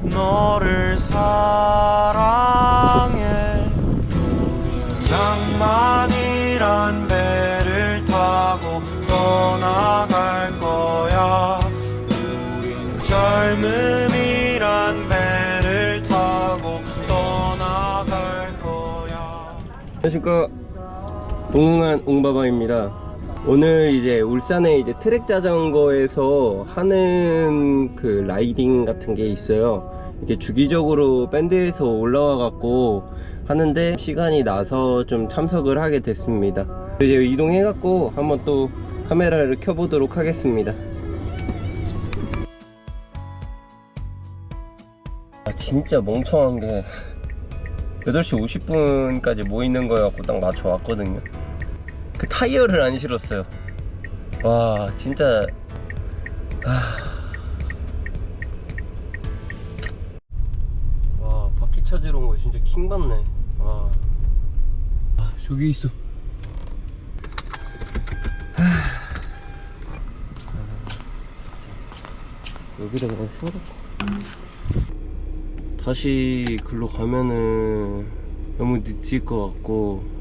너를 사랑해. 낭만이란 배를 타고 떠나갈 거야. 우린 젊음이란 배를 타고 떠나갈 거야. 안녕하십니까. 동흥한 웅바바입니다 오늘 이제 울산에 이제 트랙 자전거에서 하는 그 라이딩 같은 게 있어요. 이게 주기적으로 밴드에서 올라와 갖고 하는데 시간이 나서 좀 참석을 하게 됐습니다. 이제 이동해 갖고 한번 또 카메라를 켜보도록 하겠습니다. 아 진짜 멍청한 게 8시 50분까지 모이는 거여갖고 딱 맞춰 왔거든요. 그 타이어를 안 실었어요. 와, 진짜. 아. 와, 바퀴 찾으러 온 거 진짜 킹받네. 와. 아, 저기 있어. 하. 여기다가 세워놓고. 다시 글로 가면은 너무 늦을 것 같고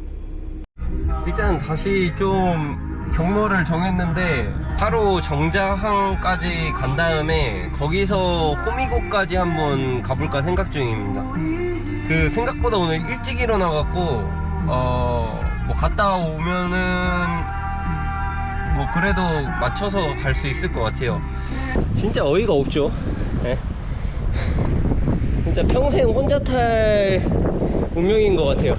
일단 다시 좀 경로를 정했는데 하루 정자항까지 간 다음에 거기서 호미곶까지 한번 가볼까 생각 중입니다 그 생각보다 오늘 일찍 일어나갖고 어 뭐 갔다 오면은 뭐 그래도 맞춰서 갈 수 있을 것 같아요 진짜 어이가 없죠 예. 진짜 평생 혼자 탈 운명인 것 같아요.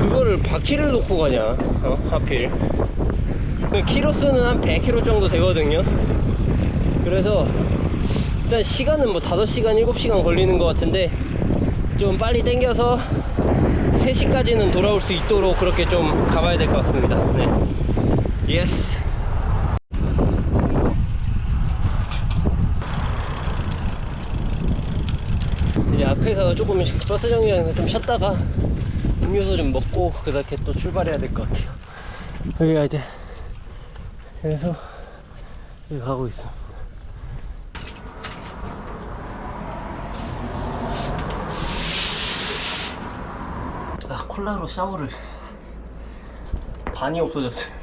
그거를 바퀴를 놓고 가냐, 어? 하필. 키로수는 한 100km 정도 되거든요. 그래서 일단 시간은 뭐 5시간, 7시간 걸리는 것 같은데 좀 빨리 땡겨서 3시까지는 돌아올 수 있도록 그렇게 좀 가봐야 될 것 같습니다. 네. 예스. 이제 앞에서 조금씩 버스 정류장에서 좀 쉬었다가 음료수 좀 먹고 그렇게 또 출발해야 될 것 같아요. 여기가 이제 그래서 여기 가고 있어. 아 콜라로 샤워를 반이 없어졌어요.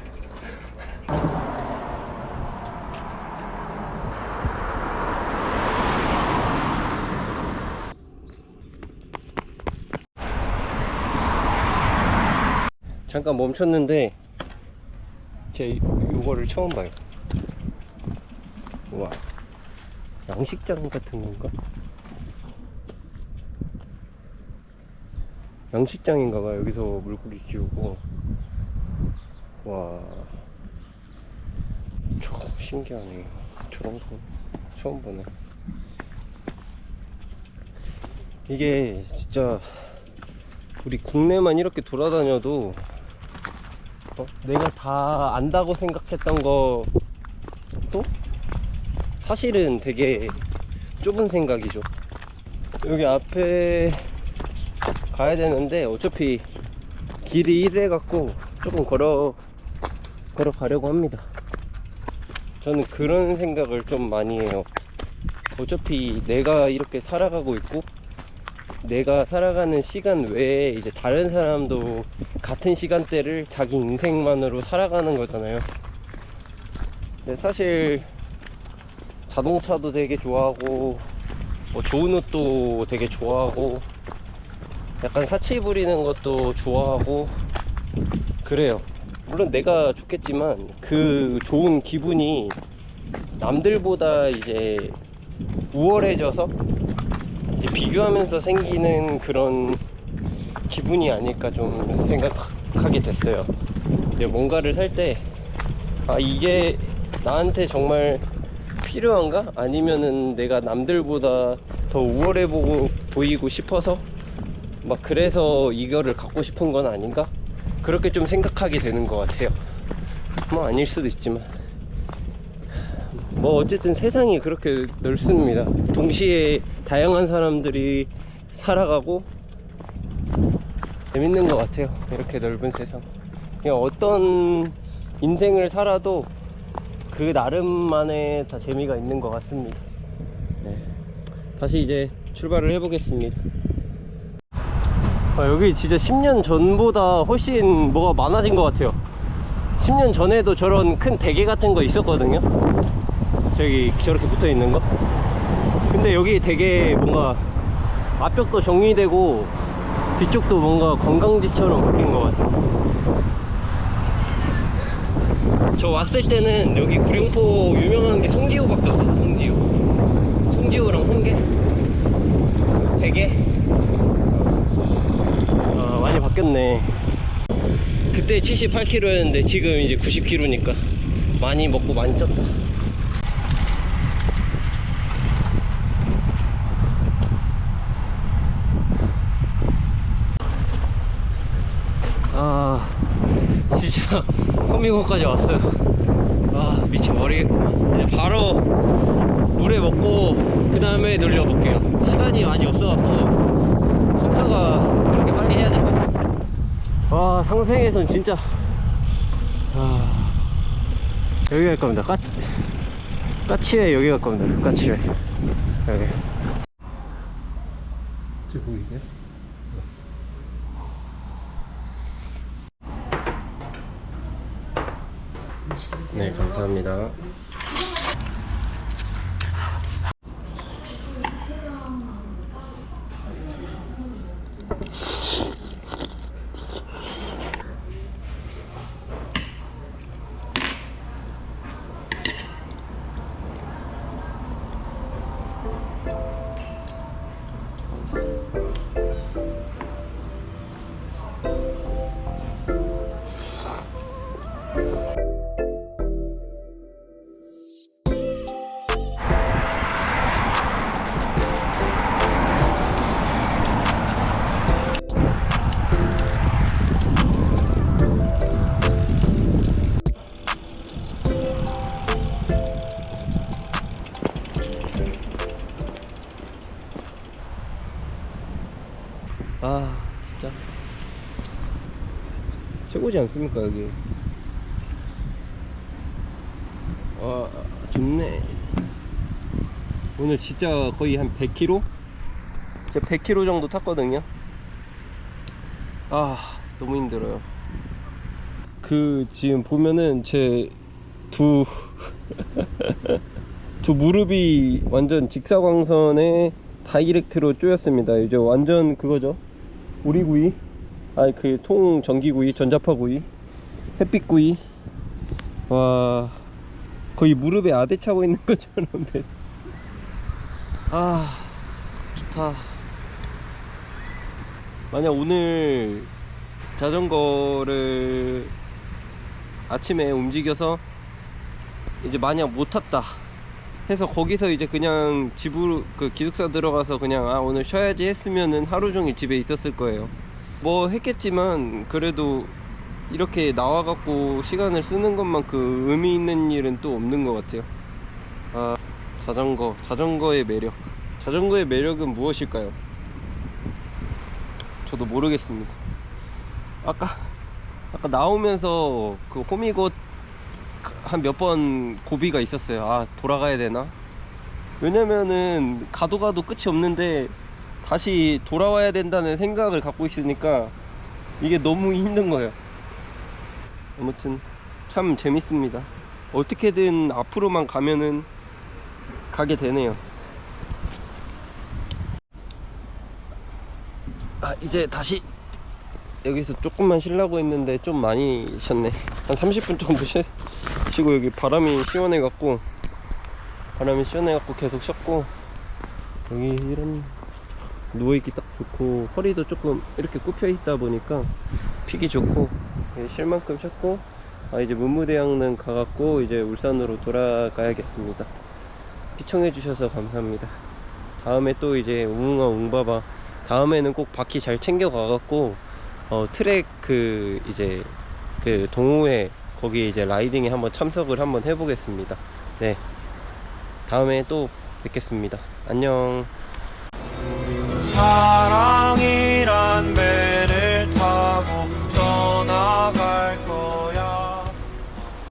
잠깐 멈췄는데 제 요거를 처음 봐요. 우와. 양식장 같은 건가? 양식장인가 봐 여기서 물고기 키우고. 와. 저, 신기하네. 저런 거 처음 보네. 이게 진짜 우리 국내만 이렇게 돌아다녀도 어? 내가 다 안다고 생각했던 것도 사실은 되게 좁은 생각이죠. 여기 앞에 가야 되는데 어차피 길이 이래 갖고 조금 걸어 걸어 가려고 합니다. 저는 그런 생각을 좀 많이 해요. 어차피 내가 이렇게 살아가고 있고 내가 살아가는 시간 외에 이제 다른 사람도 같은 시간대를 자기 인생만으로 살아가는 거잖아요. 근데 사실 자동차도 되게 좋아하고 뭐 좋은 옷도 되게 좋아하고 약간 사치 부리는 것도 좋아하고 그래요. 물론 내가 좋겠지만 그 좋은 기분이 남들보다 이제 우월해져서 비교하면서 생기는 그런 기분이 아닐까 좀 생각하게 됐어요. 이제 뭔가를 살 때, 아, 이게 나한테 정말 필요한가? 아니면은 내가 남들보다 더 우월해 보고, 보이고 싶어서, 막 그래서 이거를 갖고 싶은 건 아닌가? 그렇게 좀 생각하게 되는 것 같아요. 뭐 아닐 수도 있지만. 뭐 어쨌든 세상이 그렇게 넓습니다. 동시에 다양한 사람들이 살아가고 재밌는 것 같아요. 이렇게 넓은 세상. 어떤 인생을 살아도 그 나름만의 다 재미가 있는 것 같습니다. 네. 다시 이제 출발을 해보겠습니다. 아, 여기 진짜 10년 전보다 훨씬 뭐가 많아진 것 같아요. 10년 전에도 저런 큰 대게 같은 거 있었거든요. 저기 저렇게 붙어 있는 거. 근데 여기 되게 뭔가 앞벽도 정리되고 뒤쪽도 뭔가 관광지처럼 바뀐 것 같아요. 저 왔을 때는 여기 구룡포 유명한 게 송지호밖에 없었어, 송지호. 송지호랑 홍게? 대게? 아, 많이 바뀌었네. 그때 78kg였는데 지금 이제 90kg니까 많이 먹고 많이 쪘다. 진짜 호미곶까지 왔어요. 아, 미쳐버리겠구만. 이제 바로 물에 먹고 그 다음에 놀려볼게요. 시간이 많이 없어갖고 순서가 그렇게 빨리 해야 될 것 같아요. 와, 상생에선 진짜 아, 여기 갈 겁니다. 까치, 까치회 여기 갈 겁니다. 까치회 여기. 저 보이세요? 네, 감사합니다. 최고지 않습니까 여기? 와, 좋네. 오늘 진짜 거의 한 100km? 진짜 100km 정도 탔거든요. 아, 너무 힘들어요. 그 지금 보면은 제 두 두 무릎이 완전 직사광선에 다이렉트로 쪼였습니다. 이제 완전 그거죠. 오리구이, 아니 그 통 전기구이, 전자파구이, 햇빛구이. 와 거의 무릎에 아대 차고 있는 것처럼 돼. 아 좋다. 만약 오늘 자전거를 아침에 움직여서 이제 만약 못 탔다 해서 거기서 이제 그냥 집으로 그 기숙사 들어가서 그냥 아 오늘 쉬어야지 했으면은 하루 종일 집에 있었을 거예요. 뭐 했겠지만 그래도 이렇게 나와갖고 시간을 쓰는 것만큼 의미 있는 일은 또 없는 것 같아요. 아 자전거 자전거의 매력 자전거의 매력은 무엇일까요? 저도 모르겠습니다. 아까 아까 나오면서 그 호미곶 한 몇 번 고비가 있었어요. 아, 돌아가야 되나? 왜냐면은 가도 가도 끝이 없는데 다시 돌아와야 된다는 생각을 갖고 있으니까 이게 너무 힘든 거예요. 아무튼 참 재밌습니다. 어떻게든 앞으로만 가면은 가게 되네요. 아, 이제 다시 여기서 조금만 쉬려고 했는데 좀 많이 쉬었네. 한 30분 정도 쉬, 쉬고 여기 바람이 시원해 갖고 바람이 시원해 갖고 계속 쉬었고 여기 이런 누워 있기 딱 좋고 허리도 조금 이렇게 굽혀 있다 보니까 피기 좋고 여기 쉴 만큼 쉬었고 아 이제 문무대양릉 가갖고 이제 울산으로 돌아가야겠습니다. 시청해 주셔서 감사합니다. 다음에 또 이제 웅웅아 웅바바 다음에는 꼭 바퀴 잘 챙겨 가갖고 어 트랙 그 이제 그 동호회 거기 이제 라이딩에 한번 참석을 한번 해보겠습니다. 네. 다음에 또 뵙겠습니다. 안녕. 사랑이란 배